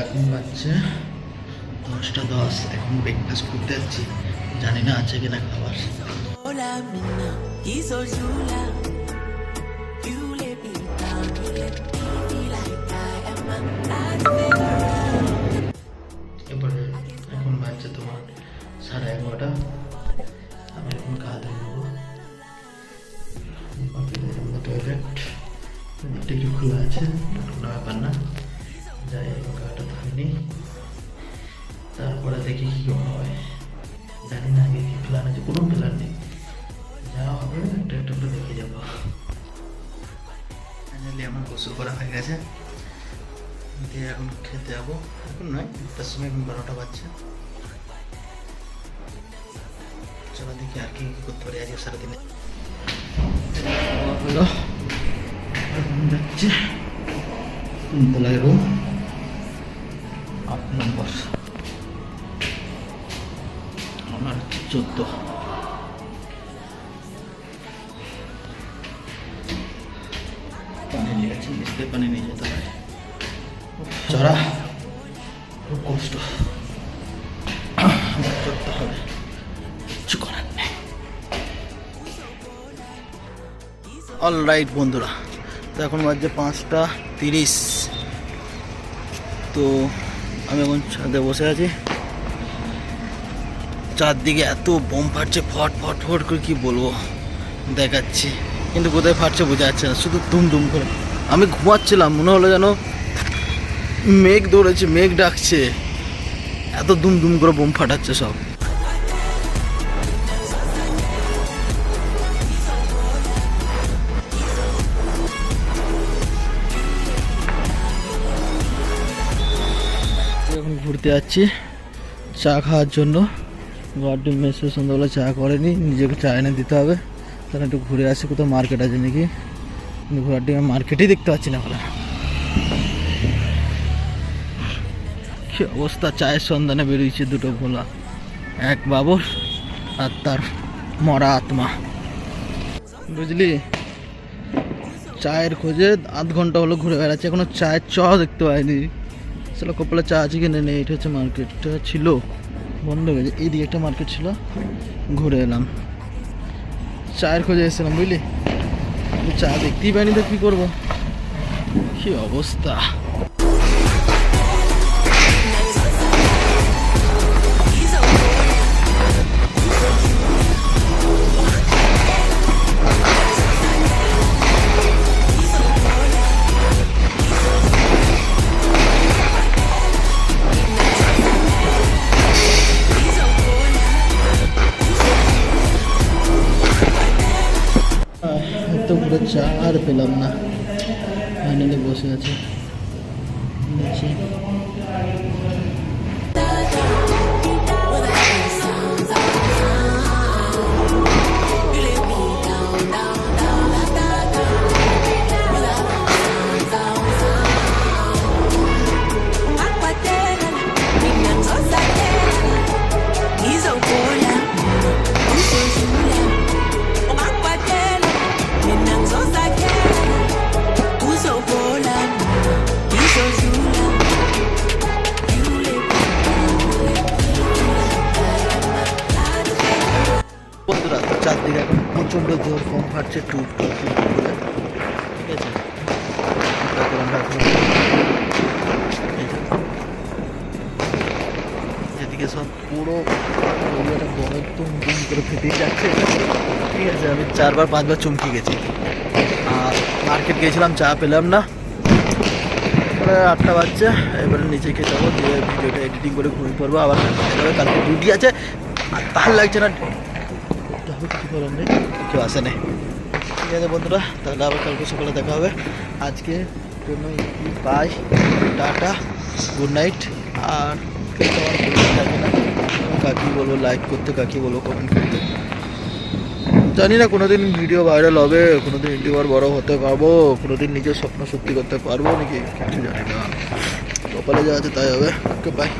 এখন বাচ্চা দশটা দশ, এখন ব্রেকফাস্ট করতে যাচ্ছি। জানি না আছে কিনা খাবার। এরপরে এখন বাচ্চা তোমার সাড়ে এগারোটা। আমি এখন ধুয়ে নেব টয়লেট একটু খোলা আছে? কোনো ব্যাপার না। গাটা তারপরে দেখি কী হয়। জানি না আগে কি প্ল্যান আছে, কোনো প্ল্যান নেই। যা হবে, একটা একটা করে দেখে যাব। ফাইনালি আমার গোসল করা হয়ে গেছে। দিয়ে এখন খেতে যাব। এখন নয়, একটার সময় এখন বারোটা বাজছে। চলো দেখি আর কি করতে পারি, আজকে সারাদিনে। হলো। যাচ্ছে। তিনতলায় রুম নম্বর। আমার চোদ্দ। পানি নিয়ে গেছে নিচতে পানি নিয়ে যেতে হয় চড়া খুব কষ্ট চড়তে হবে। কিছু করার নেই। অল রাইট বন্ধুরা, তো এখন বাজছে পাঁচটা তিরিশ। তো আমি এখন ছাদে বসে আছি। চারদিকে এত বোম ফাটছে, ফট ফট ফট করে কি বলব? দেখাচ্ছি। কিন্তু কোথায় ফাটছে বোঝা যাচ্ছে না, শুধু দুম দুম করে। আমি ঘুমাচ্ছিলাম, মনে হলো যেন মেঘ দৌড়েছে মেঘ ডাকছে। এত দুম দুম করে বোম ফাটাচ্ছে সব। এখন ঘুরতে যাচ্ছি। চা খাওয়ার জন্য। গার্ডেন মেসে সন্ধ্যাবেলা চা করেনি, নিজেকে চা এনে দিতে হবে। তাহলে একটু ঘুরে আসি, কোথাও মার্কেট আছে নাকি? ঘোরার দিকে মার্কেটেই দেখতে পাচ্ছি না এখন কি অবস্থা, চায়ের সন্ধানে বেরিয়েছে দুটো ভোলা। এক বাবর আর তার মরা আত্মা। বুঝলি? চায়ের খোঁজে আধ ঘণ্টা হলো ঘুরে বেড়াচ্ছে, এখনও চায়ের চ দেখতে পাইনি। চলো কপালে চা আছে কিনে নেই, এটা হচ্ছে মার্কেটটা ছিল, বন্ধ হয়ে গেছে, এইদিকে একটা মার্কেট ছিল, ঘুরে এলাম। চায়ের খোঁজে এসেছিলাম, বুঝলি? চা দেখতেই পাইনি তো কী করব? কী অবস্থা? আহ, এত ঘুরে চা আর পেলাম না ফাইনালি বসে আছে চারদিকে এখন প্রচণ্ড জোর কম ফাটছে এখন এই সব পুরো এরিয়াটা বরফ তুম তুম করে ফেটে যাচ্ছে। ঠিক আছে, আমি চারবার, পাঁচবার চমকে গেছি। আর মার্কেট গিয়েছিলাম, চা পেলাম না। আটটা বাজছে, এবারে নিচে খেতে যাব দিয়ে ভিডিওটা এডিটিং করে ঘুমিয়ে পড়ব। আবার কালকে ডিউটি আছে। আর তার লাগছে না। করতে হবে কিছু করার নেই। কেউ আসে নেই। ঠিক আছে বন্ধুরা, তাহলে আবার কালকে সকালে দেখা হবে। আজকে জন্য বাই টাটা গুড নাইট আর কাকি বলব লাইক করতে, কাকি বলব কমেন্ট করতে। জানি না, কোনোদিন ভিডিও ভাইরাল হবে, কোনোদিন ইউটিউবার বড় হতে পারব, কোনোদিন নিজের স্বপ্ন সত্যি করতে পারব নাকি, কিছু জানি না। কপালে যা আছে তাই হবে। Okay bye